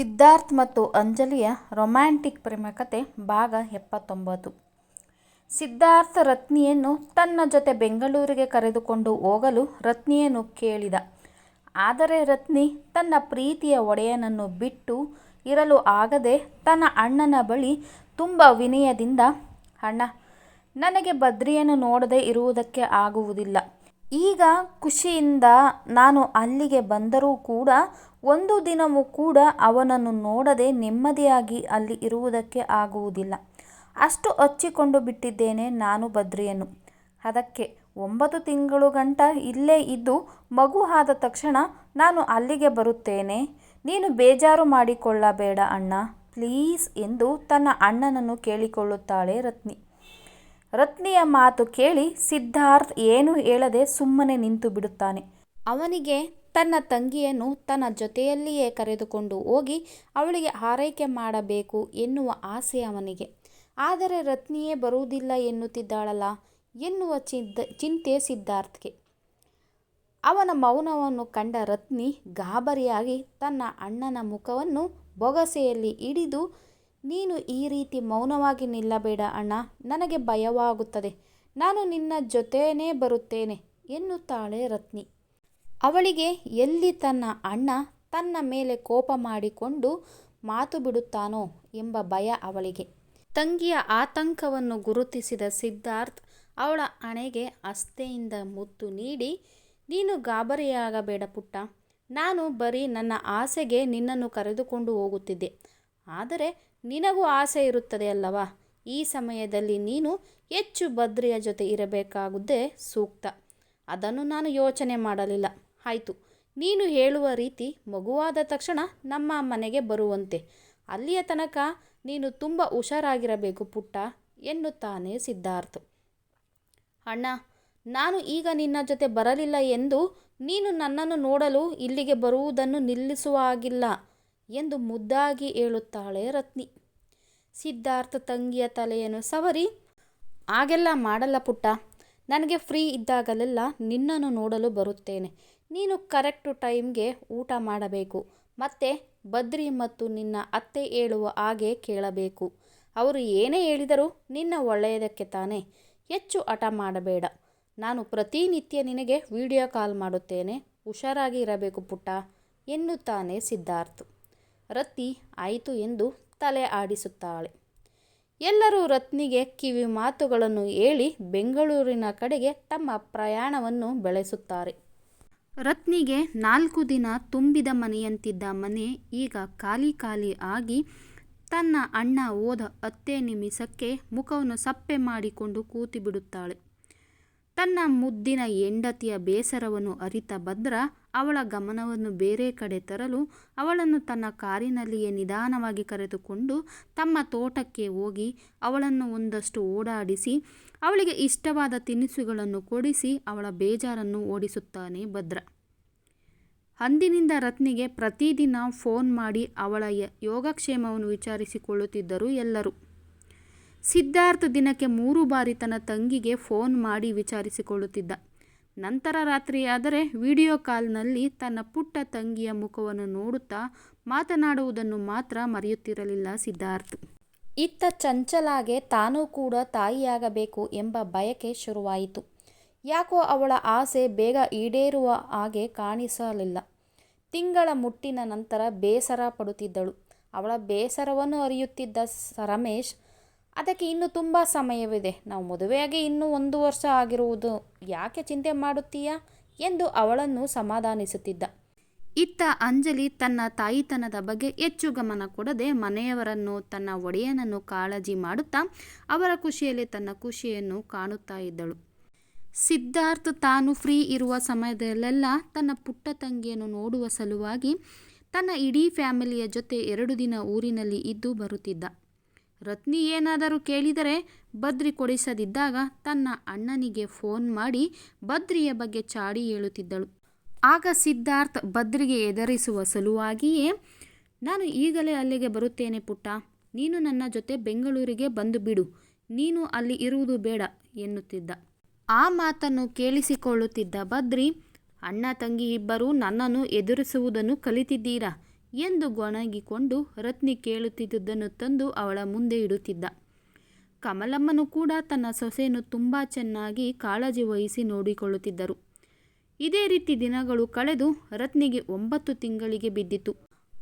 ಸಿದ್ಧಾರ್ಥ್ ಮತ್ತು ಅಂಜಲಿಯ ರೊಮ್ಯಾಂಟಿಕ್ ಪ್ರೇಮಕತೆ ಭಾಗ ಎಪ್ಪತ್ತೊಂಬತ್ತು. ಸಿದ್ಧಾರ್ಥ ರತ್ನಿಯನ್ನು ತನ್ನ ಜೊತೆ ಬೆಂಗಳೂರಿಗೆ ಕರೆದುಕೊಂಡು ಹೋಗಲು ರತ್ನಿಯನ್ನು ಕೇಳಿದ. ಆದರೆ ರತ್ನಿ ತನ್ನ ಪ್ರೀತಿಯ ಒಡೆಯನನ್ನು ಬಿಟ್ಟು ಇರಲು ಆಗದೆ ತನ್ನ ಅಣ್ಣನ ಬಳಿ ತುಂಬ ವಿನಯದಿಂದ, ಅಣ್ಣ, ನನಗೆ ಬದ್ರಿಯನ್ನು ನೋಡದೆ ಇರುವುದಕ್ಕೆ ಆಗುವುದಿಲ್ಲ. ಈಗ ಖುಷಿಯಿಂದ ನಾನು ಅಲ್ಲಿಗೆ ಬಂದರೂ ಕೂಡ ಒಂದು ದಿನವೂ ಕೂಡ ಅವನನ್ನು ನೋಡದೆ ನೆಮ್ಮದಿಯಾಗಿ ಅಲ್ಲಿ ಇರುವುದಕ್ಕೆ ಆಗುವುದಿಲ್ಲ. ಅಷ್ಟು ಹಚ್ಚಿಕೊಂಡು ಬಿಟ್ಟಿದ್ದೇನೆ ನಾನು ಬದ್ರಿಯನ್ನು ಅದಕ್ಕೆ ಒಂಬತ್ತು ತಿಂಗಳು ಗಂಟ ಇಲ್ಲೇ ಇದ್ದು ಮಗು ಆದ ತಕ್ಷಣ ನಾನು ಅಲ್ಲಿಗೆ ಬರುತ್ತೇನೆ. ನೀನು ಬೇಜಾರು ಮಾಡಿಕೊಳ್ಳಬೇಡ ಅಣ್ಣ. ಪ್ಲೀಸ್ ಎಂದು ತನ್ನ ಅಣ್ಣನನ್ನು ಕೇಳಿಕೊಳ್ಳುತ್ತಾಳೆ ರತ್ನಿ. ರತ್ನಿಯ ಮಾತು ಕೇಳಿ ಸಿದ್ಧಾರ್ಥ್ ಏನು ಹೇಳದೆ ಸುಮ್ಮನೆ ನಿಂತು ಬಿಡುತ್ತಾನೆ. ಅವನಿಗೆ ತನ್ನ ತಂಗಿಯನ್ನು ತನ್ನ ಜೊತೆಯಲ್ಲಿಯೇ ಕರೆದುಕೊಂಡು ಹೋಗಿ ಅವಳಿಗೆ ಆರೈಕೆ ಮಾಡಬೇಕು ಎನ್ನುವ ಆಸೆ ಅವನಿಗೆ. ಆದರೆ ರತ್ನಿಯೇ ಬರುವುದಿಲ್ಲ ಎನ್ನುತ್ತಿದ್ದಾಳಲ್ಲ ಎನ್ನುವ ಚಿಂತ, ಚಿಂತೆ ಸಿದ್ಧಾರ್ಥ್ಗೆ. ಅವನ ಮೌನವನ್ನು ಕಂಡ ರತ್ನಿ ಗಾಬರಿಯಾಗಿ ತನ್ನ ಅಣ್ಣನ ಮುಖವನ್ನು ಬೊಗಸೆಯಲ್ಲಿ ಹಿಡಿದು ನೀನು ಈ ರೀತಿ ಮೌನವಾಗಿ ನಿಲ್ಲಬೇಡ ಅಣ್ಣ. ನನಗೆ ಭಯವಾಗುತ್ತದೆ. ನಾನು ನಿನ್ನ ಜೊತೆಯೇ ಬರುತ್ತೇನೆ ಎನ್ನುತ್ತಾಳೆ ರತ್ನಿ. ಅವಳಿಗೆ ಎಲ್ಲಿ ತನ್ನ ಅಣ್ಣ ತನ್ನ ಮೇಲೆ ಕೋಪ ಮಾಡಿಕೊಂಡು ಮಾತು ಬಿಡುತ್ತಾನೋ ಎಂಬ ಭಯ ಅವಳಿಗೆ. ತಂಗಿಯ ಆತಂಕವನ್ನು ಗುರುತಿಸಿದ ಸಿದ್ಧಾರ್ಥ್ ಅವಳ ಅಣೆಗೆ ಅಸ್ತೆಯಿಂದ ಮುತ್ತು ನೀಡಿ, ನೀನು ಗಾಬರಿಯಾಗಬೇಡ ಪುಟ್ಟ. ನಾನು ಬರೀ ನನ್ನ ಆಸೆಗೆ ನಿನ್ನನ್ನು ಕರೆದುಕೊಂಡು ಹೋಗುತ್ತಿದ್ದೆ. ಆದರೆ ನಿನಗೂ ಆಸೆ ಇರುತ್ತದೆ ಅಲ್ಲವಾ? ಈ ಸಮಯದಲ್ಲಿ ನೀನು ಹೆಚ್ಚು ಭದ್ರಿಯ ಜೊತೆ ಇರಬೇಕಾಗುದೇ ಸೂಕ್ತ. ಅದನ್ನು ನಾನು ಯೋಚನೆ ಮಾಡಲಿಲ್ಲ. ಆಯಿತು, ನೀನು ಹೇಳುವ ರೀತಿ ಮಗುವಾದ ತಕ್ಷಣ ನಮ್ಮ ಮನೆಗೆ ಬರುವಂತೆ. ಅಲ್ಲಿಯ ತನಕ ನೀನು ತುಂಬ ಹುಷಾರಾಗಿರಬೇಕು ಪುಟ್ಟ, ಎನ್ನುತ್ತಾನೆ ಸಿದ್ಧಾರ್ಥ. ಅಣ್ಣ, ನಾನು ಈಗ ನಿನ್ನ ಜೊತೆ ಬರಲಿಲ್ಲ ಎಂದು ನೀನು ನನ್ನನ್ನು ನೋಡಲು ಇಲ್ಲಿಗೆ ಬರುವುದನ್ನು ನಿಲ್ಲಿಸುವಾಗಿಲ್ಲ ಎಂದು ಮುದ್ದಾಗಿ ಹೇಳುತ್ತಾಳೆ ರತ್ನಿ. ಸಿದ್ಧಾರ್ಥ್ ತಂಗಿಯ ತಲೆಯನ್ನು ಸವರಿ, ಹಾಗೆಲ್ಲ ಮಾಡಲ್ಲ ಪುಟ್ಟ. ನನಗೆ ಫ್ರೀ ಇದ್ದಾಗಲೆಲ್ಲ ನಿನ್ನನ್ನು ನೋಡಲು ಬರುತ್ತೇನೆ. ನೀನು ಕರೆಕ್ಟು ಟೈಮ್ಗೆ ಊಟ ಮಾಡಬೇಕು. ಮತ್ತೆ ಬದ್ರಿ ಮತ್ತು ನಿನ್ನ ಅತ್ತೆ ಹೇಳುವ ಹಾಗೆ ಕೇಳಬೇಕು. ಅವರು ಏನೇ ಹೇಳಿದರೂ ನಿನ್ನ ಒಳ್ಳೆಯದಕ್ಕೆ ತಾನೇ. ಹೆಚ್ಚು ಹಠ ಮಾಡಬೇಡ. ನಾನು ಪ್ರತಿನಿತ್ಯ ನಿನಗೆ ವಿಡಿಯೋ ಕಾಲ್ ಮಾಡುತ್ತೇನೆ. ಹುಷಾರಾಗಿ ಇರಬೇಕು ಪುಟ್ಟ, ಎನ್ನುತ್ತಾನೆ ಸಿದ್ಧಾರ್ಥ್. ರತ್ತಿ ಆಯಿತು ಎಂದು ತಲೆ ಆಡಿಸುತ್ತಾಳೆ. ಎಲ್ಲರೂ ರತ್ನಿಗೆ ಕಿವಿ ಮಾತುಗಳನ್ನು ಹೇಳಿ ಬೆಂಗಳೂರಿನ ಕಡೆಗೆ ತಮ್ಮ ಪ್ರಯಾಣವನ್ನು ಬೆಳೆಸುತ್ತಾರೆ. ರತ್ನಿಗೆ ನಾಲ್ಕು ದಿನ ತುಂಬಿದ ಮನೆಯಂತಿದ್ದ ಮನೆ ಈಗ ಖಾಲಿ ಖಾಲಿ ಆಗಿ ತನ್ನ ಅಣ್ಣ ಓದ ಹತ್ತೇ ನಿಮಿಷಕ್ಕೆ ಮುಖವನ್ನು ಸಪ್ಪೆ ಮಾಡಿಕೊಂಡು ಕೂತಿಬಿಡುತ್ತಾಳೆ. ತನ್ನ ಮುದ್ದಿನ ಹೆಂಡತಿಯ ಬೇಸರವನ್ನು ಅರಿತ ಭದ್ರ ಅವಳ ಗಮನವನ್ನು ಬೇರೆ ಕಡೆ ತರಲು ಅವಳನ್ನು ತನ್ನ ಕಾರಿನಲ್ಲಿಯೇ ನಿಧಾನವಾಗಿ ಕರೆದುಕೊಂಡು ತಮ್ಮ ತೋಟಕ್ಕೆ ಹೋಗಿ ಅವಳನ್ನು ಒಂದಷ್ಟು ಓಡಾಡಿಸಿ, ಅವಳಿಗೆ ಇಷ್ಟವಾದ ತಿನಿಸುಗಳನ್ನು ಕೊಡಿಸಿ ಅವಳ ಬೇಜಾರನ್ನು ಓಡಿಸುತ್ತಾನೆ ಭದ್ರ. ಅಂದಿನಿಂದ ರತ್ನಿಗೆ ಪ್ರತಿದಿನ ಫೋನ್ ಮಾಡಿ ಅವಳ ಯೋಗಕ್ಷೇಮವನ್ನು ವಿಚಾರಿಸಿಕೊಳ್ಳುತ್ತಿದ್ದರು ಎಲ್ಲರೂ. ಸಿದ್ಧಾರ್ಥ್ ದಿನಕ್ಕೆ ಮೂರು ಬಾರಿ ತನ್ನ ತಂಗಿಗೆ ಫೋನ್ ಮಾಡಿ ವಿಚಾರಿಸಿಕೊಳ್ಳುತ್ತಿದ್ದ. ನಂತರ ರಾತ್ರಿಯಾದರೆ ವಿಡಿಯೋ ಕಾಲ್ನಲ್ಲಿ ತನ್ನ ಪುಟ್ಟ ತಂಗಿಯ ಮುಖವನ್ನು ನೋಡುತ್ತಾ ಮಾತನಾಡುವುದನ್ನು ಮಾತ್ರ ಮರೆಯುತ್ತಿರಲಿಲ್ಲ ಸಿದ್ಧಾರ್ಥ್. ಇತ್ತ ಚಂಚಲಾಗೆ ತಾನೂ ಕೂಡ ತಾಯಿಯಾಗಬೇಕು ಎಂಬ ಬಯಕೆ ಶುರುವಾಯಿತು. ಯಾಕೋ ಅವಳ ಆಸೆ ಬೇಗ ಈಡೇರುವ ಹಾಗೆ ಕಾಣಿಸಲಿಲ್ಲ. ತಿಂಗಳ ಮುಟ್ಟಿನ ನಂತರ ಬೇಸರ ಪಡುತ್ತಿದ್ದಳು. ಅವಳ ಬೇಸರವನ್ನು ಅರಿಯುತ್ತಿದ್ದ ರಮೇಶ್ ಅದಕ್ಕೆ ಇನ್ನೂ ತುಂಬ ಸಮಯವಿದೆ. ನಾವು ಮದುವೆಯಾಗಿ ಇನ್ನೂ ಒಂದು ವರ್ಷ ಆಗಿರುವುದು ಯಾಕೆ ಚಿಂತೆ ಮಾಡುತ್ತೀಯಾ ಎಂದು ಅವಳನ್ನು ಸಮಾಧಾನಿಸುತ್ತಿದ್ದ. ಇತ್ತ ಅಂಜಲಿ ತನ್ನ ತಾಯಿತನದ ಬಗ್ಗೆ ಹೆಚ್ಚು ಗಮನ ಕೊಡದೆ ಮನೆಯವರನ್ನು, ತನ್ನ ಒಡೆಯನನ್ನು ಕಾಳಜಿ ಮಾಡುತ್ತಾ ಅವರ ಖುಷಿಯಲ್ಲಿ ತನ್ನ ಖುಷಿಯನ್ನು ಕಾಣುತ್ತಾ ಇದ್ದಳು. ಸಿದ್ಧಾರ್ಥ್ ತಾನು ಫ್ರೀ ಇರುವ ಸಮಯದಲ್ಲೆಲ್ಲ ತನ್ನ ಪುಟ್ಟ ತಂಗಿಯನ್ನು ನೋಡುವ ಸಲುವಾಗಿ ತನ್ನ ಇಡೀ ಫ್ಯಾಮಿಲಿಯ ಜೊತೆ ಎರಡು ದಿನ ಊರಿನಲ್ಲಿ ಇದ್ದು ಬರುತ್ತಿದ್ದ. ರತ್ನಿ ಏನಾದರೂ ಕೇಳಿದರೆ ಬದ್ರಿ ಕೊಡಿಸದಿದ್ದಾಗ ತನ್ನ ಅಣ್ಣನಿಗೆ ಫೋನ್ ಮಾಡಿ ಬದ್ರಿಯ ಬಗ್ಗೆ ಚಾಡಿ ಹೇಳುತ್ತಿದ್ದಳು. ಆಗ ಸಿದ್ಧಾರ್ಥ್ ಬದ್ರಿಗೆ ಎದರಿಸುವ ಸಲುವಾಗಿಯೇ, ನಾನು ಈಗಲೇ ಅಲ್ಲಿಗೆ ಬರುತ್ತೇನೆ ಪುಟ್ಟ. ನೀನು ನನ್ನ ಜೊತೆ ಬೆಂಗಳೂರಿಗೆ ಬಂದು ಬಿಡು. ನೀನು ಅಲ್ಲಿ ಇರುವುದು ಬೇಡ, ಎನ್ನುತ್ತಿದ್ದ. ಆ ಮಾತನ್ನು ಕೇಳಿಸಿಕೊಳ್ಳುತ್ತಿದ್ದ ಬದ್ರಿ, ಅಣ್ಣ, ತಂಗಿ ಇಬ್ಬರೂ ನನ್ನನ್ನು ಎದುರಿಸುವುದನ್ನು ಕಲಿತಿದ್ದೀರಾ? ಎಂದು ಗೊಣಗಿಕೊಂಡು ರತ್ನಿ ಕೇಳುತ್ತಿದ್ದುದನ್ನು ತಂದು ಅವಳ ಮುಂದೆ ಇಡುತ್ತಿದ್ದ. ಕಮಲಮ್ಮನು ಕೂಡ ತನ್ನ ಸೊಸೆಯನ್ನು ತುಂಬ ಚೆನ್ನಾಗಿ ಕಾಳಜಿ ವಹಿಸಿ ನೋಡಿಕೊಳ್ಳುತ್ತಿದ್ದರು. ಇದೇ ರೀತಿ ದಿನಗಳು ಕಳೆದು ರತ್ನಿಗೆ ಒಂಬತ್ತು ತಿಂಗಳಿಗೆ ಬಿದ್ದಿತು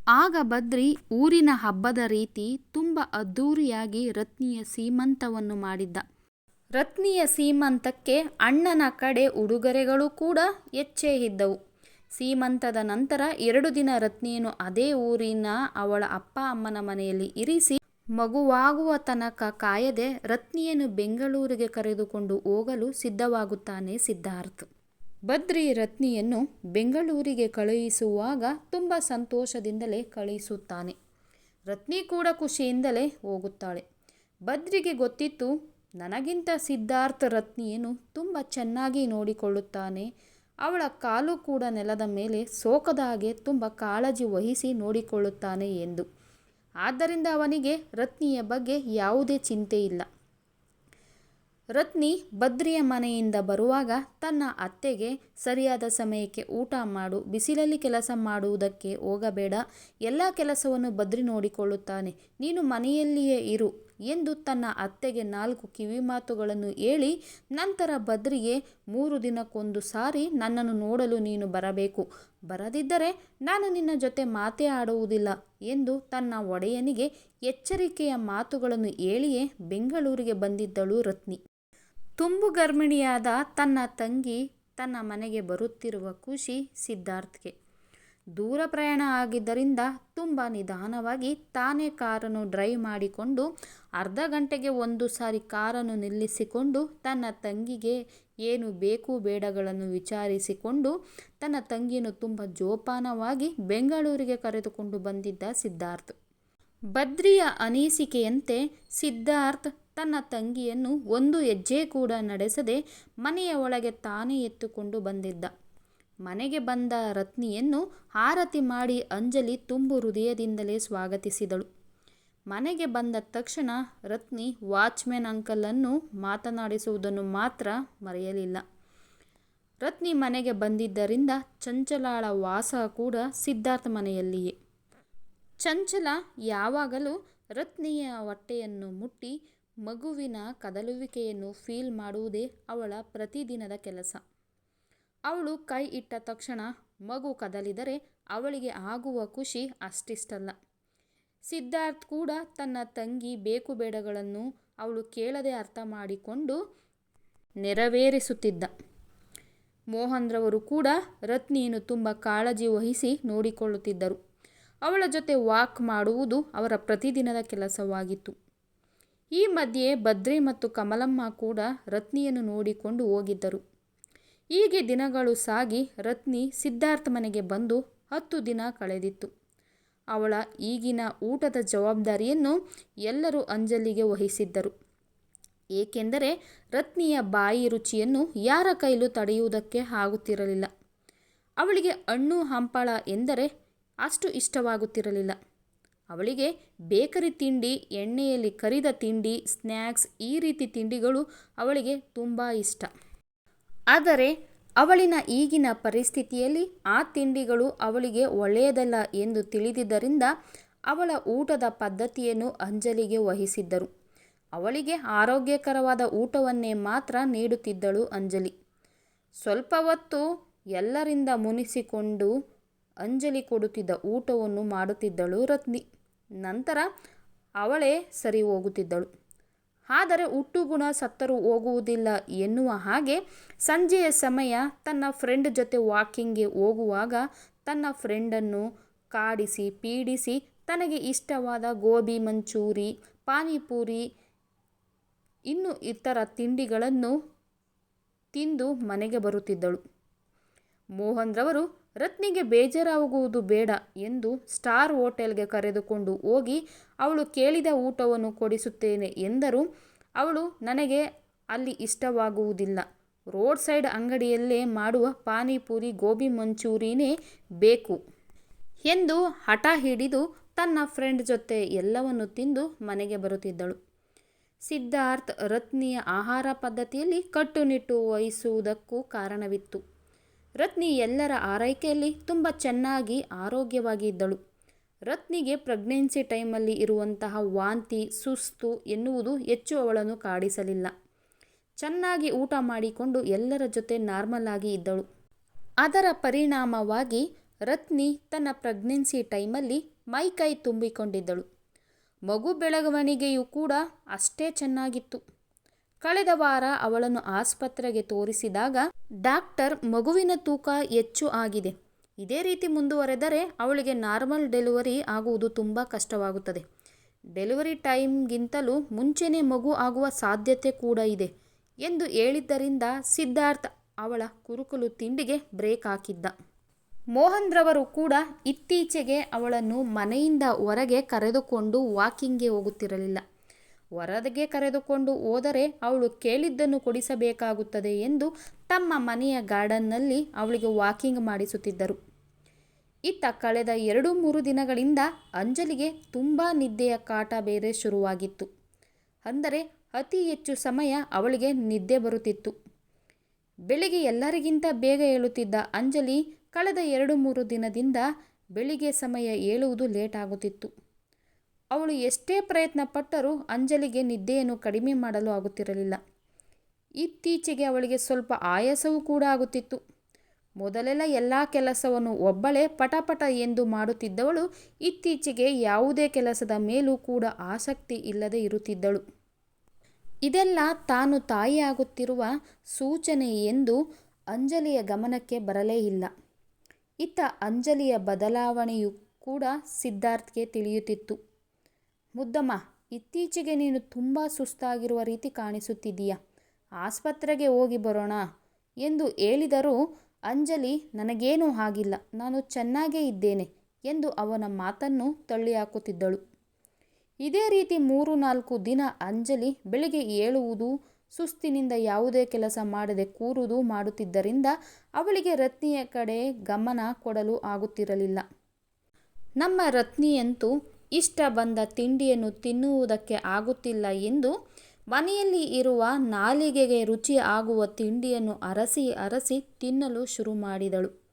ಆಗ ಬದ್ರಿ ಊರಿನ ಹಬ್ಬದ ರೀತಿ ತುಂಬ ಅದ್ಧೂರಿಯಾಗಿ ರತ್ನಿಯ ಸೀಮಂತವನ್ನು ಮಾಡಿದ್ದ. ರತ್ನಿಯ ಸೀಮಂತಕ್ಕೆ ಅಣ್ಣನ ಕಡೆ ಉಡುಗೊರೆಗಳು ಕೂಡ ಹೆಚ್ಚೇ ಇದ್ದವು. ಸೀಮಂತದ ನಂತರ ಎರಡು ದಿನ ರತ್ನಿಯನ್ನು ಅದೇ ಊರಿನ ಅವಳ ಅಪ್ಪ ಅಮ್ಮನ ಮನೆಯಲ್ಲಿ ಇರಿಸಿ ಮಗುವಾಗುವ ತನಕ ಕಾಯದೆ ರತ್ನಿಯನ್ನು ಬೆಂಗಳೂರಿಗೆ ಕರೆದುಕೊಂಡು ಹೋಗಲು ಸಿದ್ಧವಾಗುತ್ತಾನೆ ಸಿದ್ಧಾರ್ಥ್. ಬದ್ರಿ ರತ್ನಿಯನ್ನು ಬೆಂಗಳೂರಿಗೆ ಕಳುಹಿಸುವಾಗ ತುಂಬ ಸಂತೋಷದಿಂದಲೇ ಕಳುಹಿಸುತ್ತಾನೆ. ರತ್ನಿ ಕೂಡ ಖುಷಿಯಿಂದಲೇ ಹೋಗುತ್ತಾಳೆ. ಬದ್ರಿಗೆ ಗೊತ್ತಿತ್ತು, ನನಗಿಂತ ಸಿದ್ಧಾರ್ಥ ರತ್ನಿಯನ್ನು ತುಂಬ ಚೆನ್ನಾಗಿ ನೋಡಿಕೊಳ್ಳುತ್ತಾನೆ ಅವಳ ಕಾಲು ಕೂಡ ನೆಲದ ಮೇಲೆ ಸೋಕದ ಹಾಗೆ ತುಂಬ ಕಾಳಜಿ ವಹಿಸಿ ನೋಡಿಕೊಳ್ಳುತ್ತಾನೆ ಎಂದು. ಆದ್ದರಿಂದ ಅವನಿಗೆ ರತ್ನಿಯ ಬಗ್ಗೆ ಯಾವುದೇ ಚಿಂತೆ ಇಲ್ಲ. ರತ್ನಿ ಬದ್ರಿಯ ಮನೆಯಿಂದ ಬರುವಾಗ ತನ್ನ ಅತ್ತೆಗೆ ಸರಿಯಾದ ಸಮಯಕ್ಕೆ ಊಟ ಮಾಡು, ಬಿಸಿಲಲ್ಲಿ ಕೆಲಸ ಮಾಡುವುದಕ್ಕೆ ಹೋಗಬೇಡ, ಎಲ್ಲ ಕೆಲಸವನ್ನು ಬದ್ರಿ ನೋಡಿಕೊಳ್ಳುತ್ತಾನೆ. ನೀನು ಮನೆಯಲ್ಲಿಯೇ ಇರು. ಎಂದು ತನ್ನ ಅತ್ತೆಗೆ ನಾಲ್ಕು ಕಿವಿ ಮಾತುಗಳನ್ನು ಹೇಳಿ, ನಂತರ ಬದ್ರಿಗೆ ಮೂರು ದಿನಕ್ಕೊಂದು ಸಾರಿ ನನ್ನನ್ನು ನೋಡಲು ನೀನು ಬರಬೇಕು. ಬರದಿದ್ದರೆ ನಾನು ನಿನ್ನ ಜೊತೆ ಮಾತೇ ಆಡುವುದಿಲ್ಲ ಎಂದು ತನ್ನ ಒಡೆಯನಿಗೆ ಎಚ್ಚರಿಕೆಯ ಮಾತುಗಳನ್ನು ಹೇಳಿಯೇ ಬೆಂಗಳೂರಿಗೆ ಬಂದಿದ್ದಳು ರತ್ನಿ. ತುಂಬು ಗರ್ಭಿಣಿಯಾದ ತನ್ನ ತಂಗಿ ತನ್ನ ಮನೆಗೆ ಬರುತ್ತಿರುವ ಖುಷಿ ಸಿದ್ಧಾರ್ಥ್ಗೆ. ದೂರ ಪ್ರಯಾಣ ಆಗಿದ್ದರಿಂದ ತುಂಬ ನಿಧಾನವಾಗಿ ತಾನೇ ಕಾರನ್ನು ಡ್ರೈವ್ ಮಾಡಿಕೊಂಡು ಅರ್ಧ ಗಂಟೆಗೆ ಒಂದು ಸಾರಿ ಕಾರನ್ನು ನಿಲ್ಲಿಸಿಕೊಂಡು ತನ್ನ ತಂಗಿಗೆ ಏನು ಬೇಕು ಬೇಡಗಳನ್ನು ವಿಚಾರಿಸಿಕೊಂಡು ತನ್ನ ತಂಗಿಯನ್ನು ತುಂಬ ಜೋಪಾನವಾಗಿ ಬೆಂಗಳೂರಿಗೆ ಕರೆದುಕೊಂಡು ಬಂದಿದ್ದ ಸಿದ್ಧಾರ್ಥ್. ಬದ್ರಿಯ ಅನಿಸಿಕೆಯಂತೆ ಸಿದ್ಧಾರ್ಥ್ ತನ್ನ ತಂಗಿಯನ್ನು ಒಂದು ಹೆಜ್ಜೆ ಕೂಡ ನಡೆಸದೆ ಮನೆಯ ಒಳಗೆ ತಾನೇ ಎತ್ತುಕೊಂಡು ಬಂದಿದ್ದ. ಮನೆಗೆ ಬಂದ ರತ್ನಿಯನ್ನು ಆರತಿ ಮಾಡಿ ಅಂಜಲಿ ತುಂಬು ಹೃದಯದಿಂದಲೇ ಸ್ವಾಗತಿಸಿದಳು. ಮನೆಗೆ ಬಂದ ತಕ್ಷಣ ರತ್ನಿ ವಾಚ್ಮ್ಯಾನ್ ಅಂಕಲನ್ನು ಮಾತನಾಡಿಸುವುದನ್ನು ಮಾತ್ರ ಮರೆಯಲಿಲ್ಲ. ರತ್ನಿ ಮನೆಗೆ ಬಂದಿದ್ದರಿಂದ ಚಂಚಲಾಳ ವಾಸ ಕೂಡ ಸಿದ್ಧಾರ್ಥ ಮನೆಯಲ್ಲಿಯೇ. ಚಂಚಲ ಯಾವಾಗಲೂ ರತ್ನಿಯ ಹೊಟ್ಟೆಯನ್ನು ಮುಟ್ಟಿ ಮಗುವಿನ ಕದಲುವಿಕೆಯನ್ನು ಫೀಲ್ ಮಾಡುವುದೇ ಅವಳ ಪ್ರತಿದಿನದ ಕೆಲಸ. ಅವಳು ಕೈ ಇಟ್ಟ ತಕ್ಷಣ ಮಗು ಕದಲಿದರೆ ಅವಳಿಗೆ ಆಗುವ ಖುಷಿ ಅಷ್ಟಿಷ್ಟಲ್ಲ. ಸಿದ್ಧಾರ್ಥ್ ಕೂಡ ತನ್ನ ತಂಗಿ ಬೇಕು ಬೇಡಗಳನ್ನು ಅವಳು ಕೇಳದೆ ಅರ್ಥ ಮಾಡಿಕೊಂಡು ನೆರವೇರಿಸುತ್ತಿದ್ದ. ಮೋಹನ್ರವರು ಕೂಡ ರತ್ನಿಯನ್ನು ತುಂಬ ಕಾಳಜಿ ವಹಿಸಿ ನೋಡಿಕೊಳ್ಳುತ್ತಿದ್ದರು. ಅವಳ ಜೊತೆ ವಾಕ್ ಮಾಡುವುದು ಅವರ ಪ್ರತಿದಿನದ ಕೆಲಸವಾಗಿತ್ತು. ಈ ಮಧ್ಯೆ ಬದ್ರಿ ಮತ್ತು ಕಮಲಮ್ಮ ಕೂಡ ರತ್ನಿಯನ್ನು ನೋಡಿಕೊಂಡು ಹೋಗಿದ್ದರು. ಹೀಗೆ ದಿನಗಳು ಸಾಗಿ ರತ್ನಿ ಸಿದ್ಧಾರ್ಥ ಮನೆಗೆ ಬಂದು ಹತ್ತು ದಿನ ಕಳೆದಿತ್ತು. ಅವಳ ಈಗಿನ ಊಟದ ಜವಾಬ್ದಾರಿಯನ್ನು ಎಲ್ಲರೂ ಅಂಜಲಿಗೆ ವಹಿಸಿದ್ದರು. ಏಕೆಂದರೆ ರತ್ನಿಯ ಬಾಯಿ ರುಚಿಯನ್ನು ಯಾರ ಕೈಲೂ ತಡೆಯುವುದಕ್ಕೆ ಆಗುತ್ತಿರಲಿಲ್ಲ. ಅವಳಿಗೆ ಹಣ್ಣು ಹಂಪಳ ಎಂದರೆ ಅಷ್ಟು ಇಷ್ಟವಾಗುತ್ತಿರಲಿಲ್ಲ. ಅವಳಿಗೆ ಬೇಕರಿ ತಿಂಡಿ, ಎಣ್ಣೆಯಲ್ಲಿ ಕರಿದ ತಿಂಡಿ ಸ್ನ್ಯಾಕ್ಸ್ ಈ ರೀತಿ ತಿಂಡಿಗಳು ಅವಳಿಗೆ ತುಂಬ ಇಷ್ಟ. ಆದರೆ ಅವಳಿನ ಈಗಿನ ಪರಿಸ್ಥಿತಿಯಲ್ಲಿ ಆ ತಿಂಡಿಗಳು ಅವಳಿಗೆ ಒಳ್ಳೆಯದಲ್ಲ ಎಂದು ತಿಳಿದಿದ್ದರಿಂದ ಅವಳ ಊಟದ ಪದ್ಧತಿಯನ್ನು ಅಂಜಲಿಗೆ ವಹಿಸಿದ್ದರು. ಅವಳಿಗೆ ಆರೋಗ್ಯಕರವಾದ ಊಟವನ್ನೇ ಮಾತ್ರ ನೀಡುತ್ತಿದ್ದಳು ಅಂಜಲಿ. ಸ್ವಲ್ಪ ಹೊತ್ತು ಎಲ್ಲರಿಂದ ಮುನಿಸಿಕೊಂಡು ಅಂಜಲಿ ಕೊಡುತ್ತಿದ್ದ ಊಟವನ್ನು ಮಾಡುತ್ತಿದ್ದಳು ರತ್ನಿ. ನಂತರ ಅವಳೇ ಸರಿ ಹೋಗುತ್ತಿದ್ದಳು. ಆದರೆ ಹುಟ್ಟುಗುಣ ಸತ್ತರೂ ಹೋಗುವುದಿಲ್ಲ ಎನ್ನುವ ಹಾಗೆ ಸಂಜೆಯ ಸಮಯ ತನ್ನ ಫ್ರೆಂಡ್ ಜೊತೆ ವಾಕಿಂಗ್ಗೆ ಹೋಗುವಾಗ ತನ್ನ ಫ್ರೆಂಡನ್ನು ಕಾಡಿಸಿ, ಪೀಡಿಸಿ, ತನಗೆ ಇಷ್ಟವಾದ ಗೋಬಿ, ಮಂಚೂರಿ, ಪಾನಿಪೂರಿ, ಇನ್ನು ಇತರ ತಿಂಡಿಗಳನ್ನು ತಿಂದು ಮನೆಗೆ ಬರುತ್ತಿದ್ದಳು. ಮೋಹನ್ರವರು ರತ್ನಿಗೆ ಬೇಜಾರಾಗುವುದು ಬೇಡ ಎಂದು ಸ್ಟಾರ್ ಹೋಟೆಲ್ಗೆ ಕರೆದುಕೊಂಡು ಹೋಗಿ, ಅವಳು ಕೇಳಿದ ಊಟವನ್ನು ಕೊಡಿಸುತ್ತೇನೆ ಎಂದರು ಅವಳು ನನಗೆ ಅಲ್ಲಿ ಇಷ್ಟವಾಗುವುದಿಲ್ಲ. ರೋಡ್ ಸೈಡ್ ಅಂಗಡಿಯಲ್ಲೇ ಮಾಡುವ ಪಾನಿಪುರಿ ಗೋಬಿ ಮಂಚೂರಿನೇ ಬೇಕು ಎಂದು ಹಠ ಹಿಡಿದು ತನ್ನ ಫ್ರೆಂಡ್ ಜೊತೆ ಎಲ್ಲವನ್ನು ತಿಂದು ಮನೆಗೆ ಬರುತ್ತಿದ್ದಳು. ಸಿದ್ಧಾರ್ಥ್ ರತ್ನಿಯ ಆಹಾರ ಪದ್ಧತಿಯಲ್ಲಿ ಕಟ್ಟುನಿಟ್ಟು ವಹಿಸುವುದಕ್ಕೂ ಕಾರಣವಿತ್ತು. ರತ್ನಿ ಎಲ್ಲರ ಆರೈಕೆಯಲ್ಲಿ ತುಂಬ ಚೆನ್ನಾಗಿ ಆರೋಗ್ಯವಾಗಿ ಇದ್ದಳು ರತ್ನಿಗೆ ಪ್ರೆಗ್ನೆನ್ಸಿ ಟೈಮಲ್ಲಿ ಇರುವಂತಹ ವಾಂತಿ, ಸುಸ್ತು ಎನ್ನುವುದು ಹೆಚ್ಚು ಅವಳನ್ನು ಕಾಡಿಸಲಿಲ್ಲ. ಚೆನ್ನಾಗಿ ಊಟ ಮಾಡಿಕೊಂಡು ಎಲ್ಲರ ಜೊತೆ ನಾರ್ಮಲ್ ಆಗಿ ಇದ್ದಳು. ಅದರ ಪರಿಣಾಮವಾಗಿ ರತ್ನಿ ತನ್ನ ಪ್ರೆಗ್ನೆನ್ಸಿ ಟೈಮಲ್ಲಿ ಮೈಕೈ ತುಂಬಿಕೊಂಡಿದ್ದಳು. ಮಗು ಬೆಳವಣಿಗೆಯೂ ಕೂಡ ಅಷ್ಟೇ ಚೆನ್ನಾಗಿತ್ತು. ಕಳೆದ ವಾರ ಅವಳನ್ನು ಆಸ್ಪತ್ರೆಗೆ ತೋರಿಸಿದಾಗ ಡಾಕ್ಟರ್ ಮಗುವಿನ ತೂಕ ಹೆಚ್ಚು ಆಗಿದೆ. ಇದೇ ರೀತಿ ಮುಂದುವರೆದರೆ ಅವಳಿಗೆ ನಾರ್ಮಲ್ ಡೆಲಿವರಿ ಆಗುವುದು ತುಂಬ ಕಷ್ಟವಾಗುತ್ತದೆ. ಡೆಲಿವರಿ ಟೈಮ್ಗಿಂತಲೂ ಮುಂಚೆನೇ ಮಗು ಆಗುವ ಸಾಧ್ಯತೆ ಕೂಡ ಇದೆ ಎಂದು ಹೇಳಿದ್ದರಿಂದ ಸಿದ್ಧಾರ್ಥ್ ಅವಳ ಕುರುಕುಲು ತಿಂಡಿಗೆ ಬ್ರೇಕ್ ಹಾಕಿದ್ದ. ಮೋಹನ್ ರವರು ಕೂಡ ಇತ್ತೀಚೆಗೆ ಅವಳನ್ನು ಮನೆಯಿಂದ ಹೊರಗೆ ಕರೆದುಕೊಂಡು ವಾಕಿಂಗ್ಗೆ ಹೋಗುತ್ತಿರಲಿಲ್ಲ. ಹೊರಗೆ ಕರೆದುಕೊಂಡು ಹೋದರೆ ಅವಳು ಕೇಳಿದ್ದನ್ನು ಕೊಡಿಸಬೇಕಾಗುತ್ತದೆ ಎಂದು ತಮ್ಮ ಮನೆಯ ಗಾರ್ಡನ್ನಲ್ಲಿ ಅವಳಿಗೆ ವಾಕಿಂಗ್ ಮಾಡಿಸುತ್ತಿದ್ದರು. ಇತ್ತ ಕಳೆದ ಎರಡು ಮೂರು ದಿನಗಳಿಂದ ಅಂಜಲಿಗೆ ತುಂಬ ನಿದ್ದೆಯ ಕಾಟ ಬೇರೆ ಶುರುವಾಗಿತ್ತು. ಅಂದರೆ ಅತಿ ಹೆಚ್ಚು ಸಮಯ ಅವಳಿಗೆ ನಿದ್ದೆ ಬರುತ್ತಿತ್ತು. ಬೆಳಿಗ್ಗೆ ಎಲ್ಲರಿಗಿಂತ ಬೇಗ ಏಳುತ್ತಿದ್ದ ಅಂಜಲಿ ಕಳೆದ ಎರಡು ಮೂರು ದಿನದಿಂದ ಬೆಳಿಗ್ಗೆ ಸಮಯ ಏಳುವುದು ಲೇಟ್ ಆಗುತ್ತಿತ್ತು. ಅವಳು ಎಷ್ಟೇ ಪ್ರಯತ್ನ ಪಟ್ಟರೂ ಅಂಜಲಿಗೆ ನಿದ್ದೆಯನ್ನು ಕಡಿಮೆ ಮಾಡಲು ಆಗುತ್ತಿರಲಿಲ್ಲ. ಇತ್ತೀಚೆಗೆ ಅವಳಿಗೆ ಸ್ವಲ್ಪ ಆಯಾಸವೂ ಕೂಡ ಆಗುತ್ತಿತ್ತು. ಮೊದಲೆಲ್ಲ ಎಲ್ಲ ಕೆಲಸವನ್ನು ಒಬ್ಬಳೇ ಪಟಪಟ ಎಂದು ಮಾಡುತ್ತಿದ್ದವಳು, ಇತ್ತೀಚೆಗೆ ಯಾವುದೇ ಕೆಲಸದ ಮೇಲೂ ಕೂಡ ಆಸಕ್ತಿ ಇಲ್ಲದೆ ಇರುತ್ತಿದ್ದಳು. ಇದೆಲ್ಲ ತಾನು ತಾಯಿಯಾಗುತ್ತಿರುವ ಸೂಚನೆ ಎಂದು ಅಂಜಲಿಯ ಗಮನಕ್ಕೆ ಬರಲೇ ಇಲ್ಲ. ಇತ್ತ ಅಂಜಲಿಯ ಬದಲಾವಣೆಯು ಕೂಡ ಸಿದ್ಧಾರ್ಥ್ಗೆ ತಿಳಿಯುತ್ತಿತ್ತು. ಮುದ್ದಮ್ಮ, ಇತ್ತೀಚೆಗೆ ನೀನು ತುಂಬ ಸುಸ್ತಾಗಿರುವ ರೀತಿ ಕಾಣಿಸುತ್ತಿದ್ದೀಯ? ಆಸ್ಪತ್ರೆಗೆ ಹೋಗಿ ಬರೋಣ ಎಂದು ಹೇಳಿದರೂ ಅಂಜಲಿ, ನನಗೇನೂ ಆಗಿಲ್ಲ, ನಾನು ಚೆನ್ನಾಗೇ ಇದ್ದೇನೆ ಎಂದು ಅವನ ಮಾತನ್ನು ತಳ್ಳಿಹಾಕುತ್ತಿದ್ದಳು. ಇದೇ ರೀತಿ ಮೂರು ನಾಲ್ಕು ದಿನ ಅಂಜಲಿ ಬೆಳಿಗ್ಗೆ ಏಳುವುದು, ಸುಸ್ತಿನಿಂದ ಯಾವುದೇ ಕೆಲಸ ಮಾಡದೆ ಕೂರುವುದು ಮಾಡುತ್ತಿದ್ದರಿಂದ ಅವಳಿಗೆ ರತ್ನಿಯ ಕಡೆ ಗಮನ ಕೊಡಲು ಆಗುತ್ತಿರಲಿಲ್ಲ. ನಮ್ಮ ರತ್ನಿಯಂತೂ ಇಷ್ಟ ಬಂದ ತಿಂಡಿಯನ್ನು ತಿನ್ನುವುದಕ್ಕೆ ಆಗುತ್ತಿಲ್ಲ ಎಂದು ಮನೆಯಲ್ಲಿ ಇರುವ ನಾಲಿಗೆಗೆ ರುಚಿ ಆಗುವ ತಿಂಡಿಯನ್ನು ಅರಸಿ ಅರಸಿ ತಿನ್ನಲು ಶುರು ಮಾಡಿದಳು.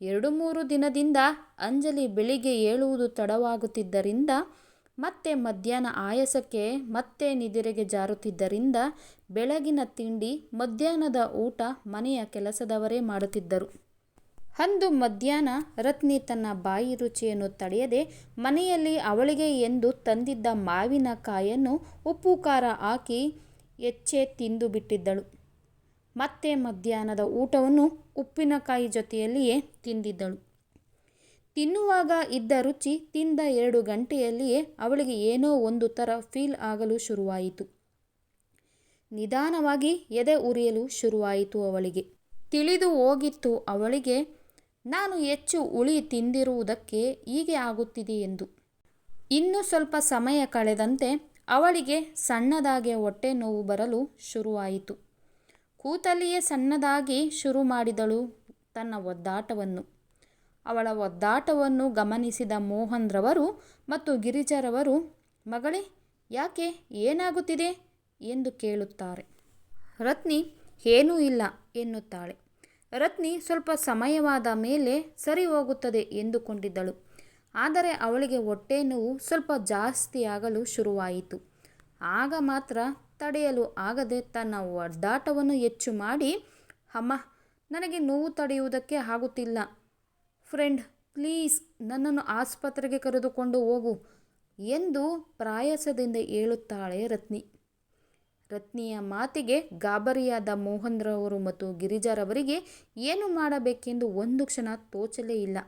ಎರಡು ಮೂರು ದಿನದಿಂದ ಅಂಜಲಿ ಬೆಳಿಗ್ಗೆ ಏಳುವುದು ತಡವಾಗುತ್ತಿದ್ದರಿಂದ ಮತ್ತೆ ಮಧ್ಯಾಹ್ನ ಆಯಾಸಕ್ಕೆ ಮತ್ತೆ ನಿದಿರೆಗೆ ಜಾರುತ್ತಿದ್ದರಿಂದ ಬೆಳಗಿನ ತಿಂಡಿ ಮಧ್ಯಾಹ್ನದ ಊಟ ಮನೆಯ ಕೆಲಸದವರೇ ಮಾಡುತ್ತಿದ್ದರು. ಅಂದು ಮಧ್ಯಾಹ್ನ ರತ್ನಿ ತನ್ನ ಬಾಯಿ ರುಚಿಯನ್ನು ತಡೆಯದೆ ಮನೆಯಲ್ಲಿ ಅವಳಿಗೆ ಎಂದು ತಂದಿದ್ದ ಮಾವಿನಕಾಯನ್ನು ಉಪ್ಪು ಖಾರ ಹಾಕಿ ಹೆಚ್ಚೆ ತಿಂದು ಬಿಟ್ಟಿದ್ದಳು. ಮತ್ತೆ ಮಧ್ಯಾಹ್ನದ ಊಟವನ್ನು ಉಪ್ಪಿನಕಾಯಿ ಜೊತೆಯಲ್ಲಿಯೇ ತಿಂದಿದ್ದಳು. ತಿನ್ನುವಾಗ ಇದ್ದ ರುಚಿ ತಿಂದ ಎರಡು ಗಂಟೆಯಲ್ಲಿಯೇ ಅವಳಿಗೆ ಏನೋ ಒಂದು ಥರ ಫೀಲ್ ಆಗಲು ಶುರುವಾಯಿತು. ನಿಧಾನವಾಗಿ ಎದೆ ಉರಿಯಲು ಶುರುವಾಯಿತು ಅವಳಿಗೆ. ತಿಳಿದು ಹೋಗಿತ್ತು ಅವಳಿಗೆ ನಾನು ಹೆಚ್ಚು ಉಳಿ ತಿಂದಿರುವುದಕ್ಕೆ ಹೀಗೆ ಆಗುತ್ತಿದೆ ಎಂದು. ಇನ್ನು ಸ್ವಲ್ಪ ಸಮಯ ಕಳೆದಂತೆ ಅವಳಿಗೆ ಸಣ್ಣದಾಗಿ ಹೊಟ್ಟೆ ನೋವು ಬರಲು ಶುರುವಾಯಿತು. ಕೂತಲ್ಲಿಯೇ ಸಣ್ಣದಾಗಿ ಶುರು ಮಾಡಿದಳು ತನ್ನ ಒದ್ದಾಟವನ್ನು. ಅವಳ ಒದ್ದಾಟವನ್ನು ಗಮನಿಸಿದ ಮೋಹನ್ರವರು ಮತ್ತು ಗಿರಿಜರವರು, ಮಗಳೇ, ಯಾಕೆ ಏನಾಗುತ್ತಿದೆ? ಎಂದು ಕೇಳುತ್ತಾರೆ. ರತ್ನಿ, ಏನೂ ಇಲ್ಲ, ಎನ್ನುತ್ತಾಳೆ. ರತ್ನಿ ಸ್ವಲ್ಪ ಸಮಯವಾದ ಮೇಲೆ ಸರಿ ಹೋಗುತ್ತದೆ ಎಂದುಕೊಂಡಿದ್ದಳು. ಆದರೆ ಅವಳಿಗೆ ಹೊಟ್ಟೆ ನೋವು ಸ್ವಲ್ಪ ಜಾಸ್ತಿಯಾಗಲು ಶುರುವಾಯಿತು. ಆಗ ಮಾತ್ರ ತಡೆಯಲು ಆಗದೆ ತನ್ನ ಒದ್ದಾಟವನ್ನು ಹೆಚ್ಚು ಮಾಡಿ, ಅಮ್ಮ, ನನಗೆ ನೋವು ತಡೆಯುವುದಕ್ಕೆ ಆಗುತ್ತಿಲ್ಲ. ಫ್ರೆಂಡ್, ಪ್ಲೀಸ್ ನನ್ನನ್ನು ಆಸ್ಪತ್ರೆಗೆ ಕರೆದುಕೊಂಡು ಹೋಗು ಎಂದು ಪ್ರಾಯಸದಿಂದ ಹೇಳುತ್ತಾಳೆ ರತ್ನಿ. ರತ್ನಿಯ ಮಾತಿಗೆ ಗಾಬರಿಯಾದ ಮೋಹನ್ರವರು ಮತ್ತು ಗಿರಿಜಾರವರಿಗೆ ಏನು ಮಾಡಬೇಕೆಂದು ಒಂದು ಕ್ಷಣ ತೋಚಲೇ ಇಲ್ಲ.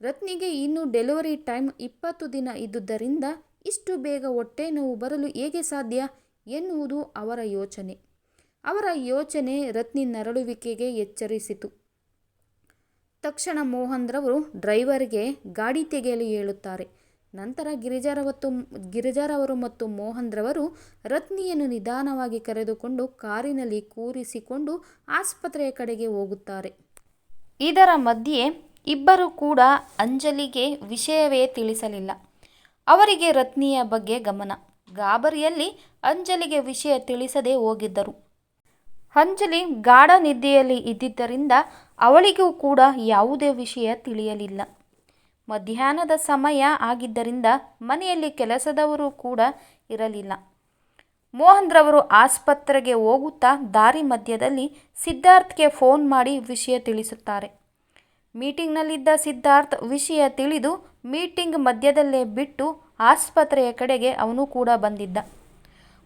ರತ್ನಿಗೆ ಇನ್ನು ಡೆಲಿವರಿ ಟೈಮ್ ಇಪ್ಪತ್ತು ದಿನ ಇದ್ದುದರಿಂದ ಇಷ್ಟು ಬೇಗ ಹೊಟ್ಟೆ ನೋವು ಬರಲು ಹೇಗೆ ಸಾಧ್ಯ ಎನ್ನುವುದು ಅವರ ಯೋಚನೆ. ಅವರ ಯೋಚನೆ ರತ್ನಿ ನರಳುವಿಕೆಗೆ ಎಚ್ಚರಿಸಿತು. ತಕ್ಷಣ ಮೋಹನ್ರವರು ಡ್ರೈವರ್ಗೆ ಗಾಡಿ ತೆಗೆಯಲು ಹೇಳುತ್ತಾರೆ ನಂತರ ಗಿರಿಜಾರವತ್ತು, ಗಿರಿಜಾರವರು ಮತ್ತು ಮೋಹನ್ರವರು ರತ್ನಿಯನ್ನು ನಿಧಾನವಾಗಿ ಕರೆದುಕೊಂಡು ಕಾರಿನಲ್ಲಿ ಕೂರಿಸಿಕೊಂಡು ಆಸ್ಪತ್ರೆಯ ಕಡೆಗೆ ಹೋಗುತ್ತಾರೆ. ಇದರ ಮಧ್ಯೆ ಇಬ್ಬರು ಕೂಡ ಅಂಜಲಿಗೆ ವಿಷಯವೇ ತಿಳಿಸಲಿಲ್ಲ. ಅವರಿಗೆ ರತ್ನಿಯ ಬಗ್ಗೆ ಗಮನ. ಗಾಬರಿಯಲ್ಲಿ ಅಂಜಲಿಗೆ ವಿಷಯ ತಿಳಿಸದೇ ಹೋಗಿದ್ದರು. ಅಂಜಲಿ ಗಾಢ ನಿದ್ದೆಯಲ್ಲಿ ಇದ್ದಿದ್ದರಿಂದ ಅವಳಿಗೂ ಕೂಡ ಯಾವುದೇ ವಿಷಯ ತಿಳಿಯಲಿಲ್ಲ. ಮಧ್ಯಾಹ್ನದ ಸಮಯ ಆಗಿದ್ದರಿಂದ ಮನೆಯಲ್ಲಿ ಕೆಲಸದವರು ಕೂಡ ಇರಲಿಲ್ಲ. ಮೋಹನ್ರವರು ಆಸ್ಪತ್ರೆಗೆ ಹೋಗುತ್ತಾ ದಾರಿ ಮಧ್ಯದಲ್ಲಿ ಸಿದ್ಧಾರ್ಥ್ಗೆ ಫೋನ್ ಮಾಡಿ ವಿಷಯ ತಿಳಿಸುತ್ತಾರೆ. ಮೀಟಿಂಗ್ನಲ್ಲಿದ್ದ ಸಿದ್ಧಾರ್ಥ್ ವಿಷಯ ತಿಳಿದು ಮೀಟಿಂಗ್ ಮಧ್ಯದಲ್ಲೇ ಬಿಟ್ಟು ಆಸ್ಪತ್ರೆಯ ಕಡೆಗೆ ಅವನು ಕೂಡ ಬಂದಿದ್ದ.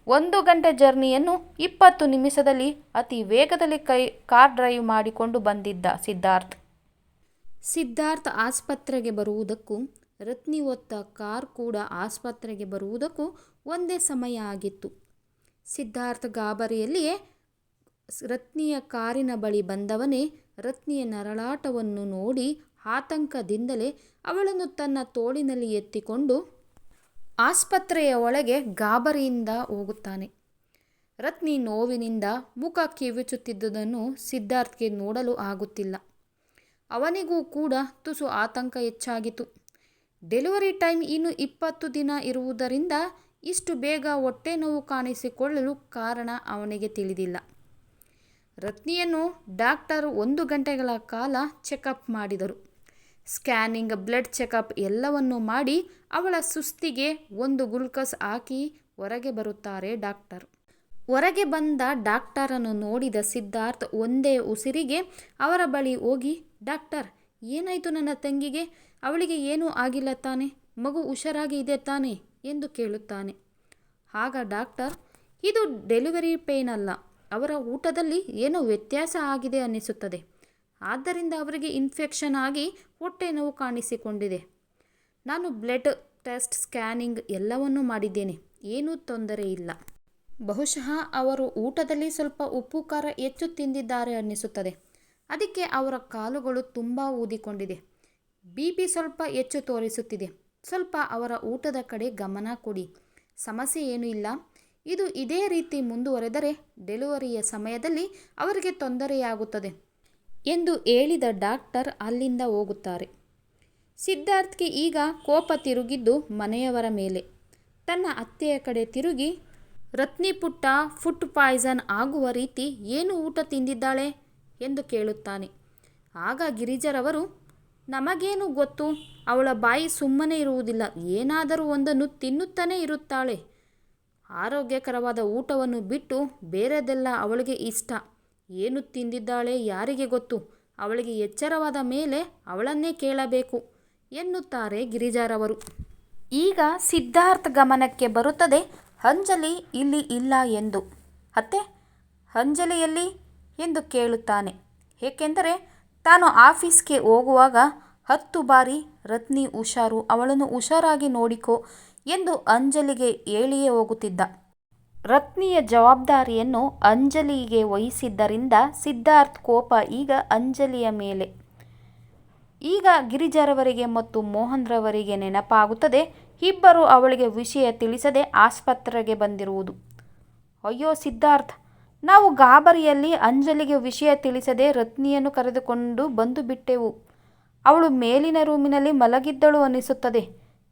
ಒಂದು ಗಂಟೆ ಜರ್ನಿಯನ್ನು ಇಪ್ಪತ್ತು ನಿಮಿಷದಲ್ಲಿ ಅತಿ ವೇಗದಲ್ಲಿ ಕೈ, ಕಾರ್ ಡ್ರೈವ್ ಮಾಡಿಕೊಂಡು ಬಂದಿದ್ದ ಸಿದ್ಧಾರ್ಥ್. ಸಿದ್ಧಾರ್ಥ್ ಆಸ್ಪತ್ರೆಗೆ ಬರುವುದಕ್ಕೂ, ರತ್ನಿ ಒತ್ತ ಕಾರ್ ಕೂಡ ಆಸ್ಪತ್ರೆಗೆ ಬರುವುದಕ್ಕೂ ಒಂದೇ ಸಮಯ ಆಗಿತ್ತು. ಸಿದ್ಧಾರ್ಥ ಗಾಬರಿಯಲ್ಲಿಯೇ ರತ್ನಿಯ ಕಾರಿನ ಬಳಿ ಬಂದವನೇ ರತ್ನಿಯ ನರಳಾಟವನ್ನು ನೋಡಿ ಆತಂಕದಿಂದಲೇ ಅವಳನ್ನು ತನ್ನ ತೋಳಿನಲ್ಲಿ ಎತ್ತಿಕೊಂಡು ಆಸ್ಪತ್ರೆಯ ಒಳಗೆ ಗಾಬರಿಯಿಂದ ಹೋಗುತ್ತಾನೆ. ರತ್ನಿ ನೋವಿನಿಂದ ಮುಖ ಕಿವಿಚುತ್ತಿದ್ದುದನ್ನು ಸಿದ್ಧಾರ್ಥ್ಗೆ ನೋಡಲು ಆಗುತ್ತಿಲ್ಲ. ಅವನಿಗೂ ಕೂಡ ತುಸು ಆತಂಕ ಹೆಚ್ಚಾಗಿತು ಡೆಲಿವರಿ ಟೈಮ್ ಇನ್ನು ಇಪ್ಪತ್ತು ದಿನ ಇರುವುದರಿಂದ ಇಷ್ಟು ಬೇಗ ಹೊಟ್ಟೆ ನೋವು ಕಾಣಿಸಿಕೊಳ್ಳಲು ಕಾರಣ ಅವನಿಗೆ ತಿಳಿದಿಲ್ಲ. ರತ್ನಿಯನ್ನು ಡಾಕ್ಟರ್ ಒಂದು ಗಂಟೆಗಳ ಕಾಲ ಚೆಕಪ್ ಮಾಡಿದರು. ಸ್ಕ್ಯಾನಿಂಗ್, ಬ್ಲಡ್ ಚೆಕಪ್ ಎಲ್ಲವನ್ನು ಮಾಡಿ ಅವಳ ಸುಸ್ತಿಗೆ ಒಂದು ಗುಲ್ಕಸ್ ಹಾಕಿ ಹೊರಗೆ ಬರುತ್ತಾರೆ ಡಾಕ್ಟರ್. ಹೊರಗೆ ಬಂದ ಡಾಕ್ಟರನ್ನು ನೋಡಿದ ಸಿದ್ಧಾರ್ಥ್ ಒಂದೇ ಉಸಿರಿಗೆ, ಅವರ ಬಳಿ ಹೋಗಿ, ಡಾಕ್ಟರ್, ಏನಾಯಿತು ನನ್ನ ತಂಗಿಗೆ? ಅವಳಿಗೆ ಏನೂ ಆಗಿಲ್ಲ ತಾನೆ, ಮಗು ಹುಷಾರಾಗಿ ಇದೆ ತಾನೆ ಎಂದು ಕೇಳುತ್ತಾನೆ. ಆಗ ಡಾಕ್ಟರ್, ಇದು ಡೆಲಿವರಿ ಪೇನ್ ಅಲ್ಲ, ಅವರ ಊಟದಲ್ಲಿ ಏನೋ ವ್ಯತ್ಯಾಸ ಆಗಿದೆ ಅನ್ನಿಸುತ್ತದೆ. ಆದ್ದರಿಂದ ಅವರಿಗೆ ಇನ್ಫೆಕ್ಷನ್ ಆಗಿ ಹೊಟ್ಟೆ ನೋವು ಕಾಣಿಸಿಕೊಂಡಿದೆ. ನಾನು ಬ್ಲಡ್ ಟೆಸ್ಟ್ ಸ್ಕ್ಯಾನಿಂಗ್ ಎಲ್ಲವನ್ನೂ ಮಾಡಿದ್ದೇನೆ, ಏನೂ ತೊಂದರೆ ಇಲ್ಲ. ಬಹುಶಃ ಅವರು ಊಟದಲ್ಲಿ ಸ್ವಲ್ಪ ಉಪ್ಪು, ಖಾರ ಹೆಚ್ಚು ತಿಂದಿದ್ದಾರೆ ಅನ್ನಿಸುತ್ತದೆ. ಅದಕ್ಕೆ ಅವರ ಕಾಲುಗಳು ತುಂಬ ಊದಿಕೊಂಡಿದೆ. ಬಿ ಪಿ ಸ್ವಲ್ಪ ಹೆಚ್ಚು ತೋರಿಸುತ್ತಿದೆ. ಸ್ವಲ್ಪ ಅವರ ಊಟದ ಕಡೆ ಗಮನ ಕೊಡಿ. ಸಮಸ್ಯೆ ಏನೂ ಇಲ್ಲ. ಇದು ಇದೇ ರೀತಿ ಮುಂದುವರೆದರೆ ಡೆಲಿವರಿಯ ಸಮಯದಲ್ಲಿ ಅವರಿಗೆ ತೊಂದರೆಯಾಗುತ್ತದೆ ಎಂದು ಹೇಳಿದ ಡಾಕ್ಟರ್ ಅಲ್ಲಿಂದ ಹೋಗುತ್ತಾರೆ. ಸಿದ್ಧಾರ್ಥ್ಗೆ ಈಗ ಕೋಪ ತಿರುಗಿದ್ದು ಮನೆಯವರ ಮೇಲೆ. ತನ್ನ ಅತ್ತೆಯ ಕಡೆ ತಿರುಗಿ ರತ್ನಿ ಪುಟ್ಟ ಫುಡ್ ಪಾಯ್ಸನ್ ಆಗುವ ರೀತಿ ಏನು ಊಟ ತಿಂದಿದ್ದಾಳೆ ಎಂದು ಕೇಳುತ್ತಾನೆ. ಆಗ ಗಿರಿಜರವರು, ನಮಗೇನು ಗೊತ್ತು? ಅವಳ ಬಾಯಿ ಸುಮ್ಮನೆ ಇರುವುದಿಲ್ಲ. ಏನಾದರೂ ಒಂದನ್ನು ತಿನ್ನುತ್ತಾನೇ ಇರುತ್ತಾಳೆ. ಆರೋಗ್ಯಕರವಾದ ಊಟವನ್ನು ಬಿಟ್ಟು ಬೇರೆದೆಲ್ಲ ಅವಳಿಗೆ ಇಷ್ಟ. ಏನು ತಿಂದಿದ್ದಾಳೆ ಯಾರಿಗೆ ಗೊತ್ತು? ಅವಳಿಗೆ ಎಚ್ಚರವಾದ ಮೇಲೆ ಅವಳನ್ನೇ ಕೇಳಬೇಕು, ಎನ್ನುತ್ತಾರೆ ಗಿರಿಜಾರವರು. ಈಗ ಸಿದ್ಧಾರ್ಥ ಗಮನಕ್ಕೆ ಬರುತ್ತದೆ ಅಂಜಲಿ ಇಲ್ಲಿ ಇಲ್ಲ ಎಂದು. ಅತ್ತೆ, ಅಂಜಲಿಯಲ್ಲಿ ಎಂದು ಕೇಳುತ್ತಾನೆ. ಏಕೆಂದರೆ ತಾನು ಆಫೀಸ್ಗೆ ಹೋಗುವಾಗ ಹತ್ತು ಬಾರಿ ರತ್ನಿ ಹುಷಾರು ಅವಳನ್ನು ಹುಷಾರಾಗಿ ನೋಡಿಕೋ ಎಂದು ಅಂಜಲಿಗೆ ಹೇಳಿಯೇ ಹೋಗುತ್ತಿದ್ದ. ರತ್ನಿಯ ಜವಾಬ್ದಾರಿಯನ್ನು ಅಂಜಲಿಗೆ ವಹಿಸಿದ್ದರಿಂದ ಸಿದ್ಧಾರ್ಥ್ ಕೋಪ ಈಗ ಅಂಜಲಿಯ ಮೇಲೆ. ಈಗ ಗಿರಿಜಾರವರಿಗೆ ಮತ್ತು ಮೋಹನ್ರವರಿಗೆ ನೆನಪಾಗುತ್ತದೆ. ಇಬ್ಬರು ಅವಳಿಗೆ ವಿಷಯ ತಿಳಿಸದೆ ಆಸ್ಪತ್ರೆಗೆ ಬಂದಿರುವುದು. ಅಯ್ಯೋ ಸಿದ್ಧಾರ್ಥ, ನಾವು ಗಾಬರಿಯಲ್ಲಿ ಅಂಜಲಿಗೆ ವಿಷಯ ತಿಳಿಸದೆ ರತ್ನಿಯನ್ನು ಕರೆದುಕೊಂಡು ಬಂದು ಬಿಟ್ಟೆವು. ಅವಳು ಮೇಲಿನ ರೂಮಿನಲ್ಲಿ ಮಲಗಿದ್ದಳು ಅನ್ನಿಸುತ್ತದೆ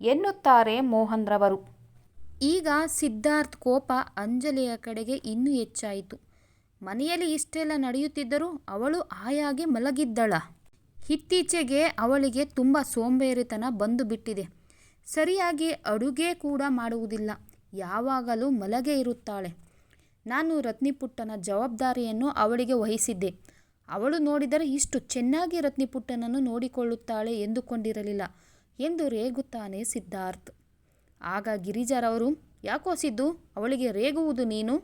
ಎನ್ನುತ್ತಾರೆ ಮೋಹನ್ರವರು. ಈಗ ಸಿದ್ಧಾರ್ಥ್ ಕೋಪ ಅಂಜಲಿಯ ಕಡೆಗೆ ಇನ್ನೂ ಹೆಚ್ಚಾಯಿತು. ಮನೆಯಲ್ಲಿ ಇಷ್ಟೆಲ್ಲ ನಡೆಯುತ್ತಿದ್ದರೂ ಅವಳು ಆಯಾಗಿ ಮಲಗಿದ್ದಳ. ಇತ್ತೀಚೆಗೆ ಅವಳಿಗೆ ತುಂಬ ಸೋಂಬೇರಿತನ ಬಂದು ಬಿಟ್ಟಿದೆ. ಸರಿಯಾಗಿ ಅಡುಗೆ ಕೂಡ ಮಾಡುವುದಿಲ್ಲ. ಯಾವಾಗಲೂ ಮಲಗೆ ಇರುತ್ತಾಳೆ. ನಾನು ರತ್ನಿಪುಟ್ಟನ ಜವಾಬ್ದಾರಿಯನ್ನು ಅವಳಿಗೆ ವಹಿಸಿದ್ದೆ. ಅವಳು ನೋಡಿದರೆ ಇಷ್ಟು ಚೆನ್ನಾಗಿ ರತ್ನಿಪುಟ್ಟನನ್ನು ನೋಡಿಕೊಳ್ಳುತ್ತಾಳೆ ಎಂದುಕೊಂಡಿರಲಿಲ್ಲ ಎಂದು ರೇಗುತ್ತಾನೆ ಸಿದ್ಧಾರ್ಥ್. ಆಗ ಗಿರಿಜಾರವರು, ಯಾಕೋ ಸಿದ್ದು, ಅವಳಿಗೆ ರೇಗುವುದು ನೀನು?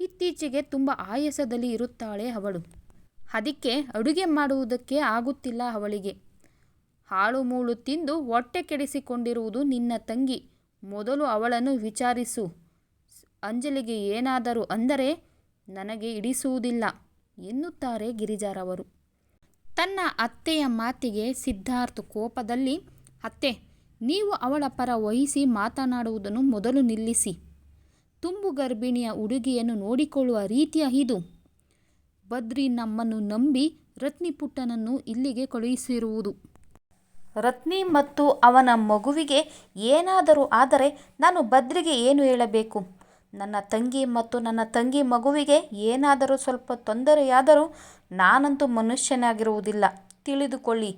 ಇತ್ತೀಚೆಗೆ ತುಂಬ ಆಯಾಸದಲ್ಲಿ ಇರುತ್ತಾಳೆ ಅವಳು. ಅದಕ್ಕೆ ಅಡುಗೆ ಮಾಡುವುದಕ್ಕೆ ಆಗುತ್ತಿಲ್ಲ ಅವಳಿಗೆ. ಹಾಳು ಮೂಳು ತಿಂದು ಹೊಟ್ಟೆ ಕೆಡಿಸಿಕೊಂಡಿರುವುದು ನಿನ್ನ ತಂಗಿ. ಮೊದಲು ಅವಳನ್ನು ವಿಚಾರಿಸು. ಅಂಜಲಿಗೆ ಏನಾದರೂ ಅಂದರೆ ನನಗೆ ಇಡಿಸುವುದಿಲ್ಲ ಎನ್ನುತ್ತಾರೆ ಗಿರಿಜಾರವರು. ತನ್ನ ಅತ್ತೆಯ ಮಾತಿಗೆ ಸಿದ್ಧಾರ್ಥ್ ಕೋಪದಲ್ಲಿ, ಅತ್ತೆ, ನೀವು ಅವಳ ಪರ ವಹಿಸಿ ಮಾತನಾಡುವುದನ್ನು ಮೊದಲು ನಿಲ್ಲಿಸಿ. ತುಂಬು ಗರ್ಭಿಣಿಯ ಉಡುಗೆಯನ್ನು ನೋಡಿಕೊಳ್ಳುವ ರೀತಿಯ ಇದು. ಬದ್ರಿ ನಮ್ಮನ್ನು ನಂಬಿ ರತ್ನಿಪುಟ್ಟನನ್ನು ಇಲ್ಲಿಗೆ ಕಳುಹಿಸಿರುವುದು. ರತ್ನಿ ಮತ್ತು ಅವನ ಮಗುವಿಗೆ ಏನಾದರೂ ಆದರೆ ನಾನು ಬದ್ರಿಗೆ ಏನು ಹೇಳಬೇಕು ನನ್ನ ತಂಗಿ ಮತ್ತು ನನ್ನ ತಂಗಿ ಮಗುವಿಗೆ ಏನಾದರೂ ಸ್ವಲ್ಪ ತೊಂದರೆಯಾದರೂ ನಾನಂತೂ ಮನುಷ್ಯನಾಗಿರುವುದಿಲ್ಲ ತಿಳಿದುಕೊಳ್ಳಿ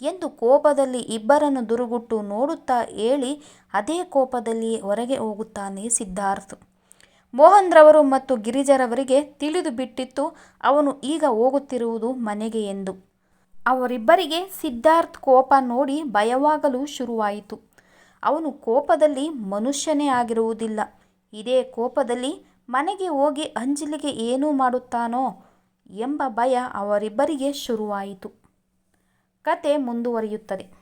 ಎಂದು ಕೋಪದಲ್ಲಿ ಇಬ್ಬರನ್ನು ದುರುಗುಟ್ಟು ನೋಡುತ್ತಾ ಹೇಳಿ ಅದೇ ಕೋಪದಲ್ಲಿ ಹೊರಗೆ ಹೋಗುತ್ತಾನೆ ಸಿದ್ಧಾರ್ಥ್. ಮೋಹನ್ರವರು ಮತ್ತು ಗಿರಿಜರವರಿಗೆ ತಿಳಿದು ಬಿಟ್ಟಿತ್ತು ಅವನು ಈಗ ಹೋಗುತ್ತಿರುವುದು ಮನೆಗೆ ಎಂದು. ಅವರಿಬ್ಬರಿಗೆ ಸಿದ್ಧಾರ್ಥ್ ಕೋಪ ನೋಡಿ ಭಯವಾಗಲು ಶುರುವಾಯಿತು. ಅವನು ಕೋಪದಲ್ಲಿ ಮನುಷ್ಯನೇ ಆಗಿರುವುದಿಲ್ಲ. ಇದೇ ಕೋಪದಲ್ಲಿ ಮನೆಗೆ ಹೋಗಿ ಅಂಜಲಿಗೆ ಏನು ಮಾಡುತ್ತಾನೋ ಎಂಬ ಭಯ ಅವರಿಬ್ಬರಿಗೆ ಶುರುವಾಯಿತು. ಕತೆ ಮುಂದುವರಿಯುತ್ತದೆ.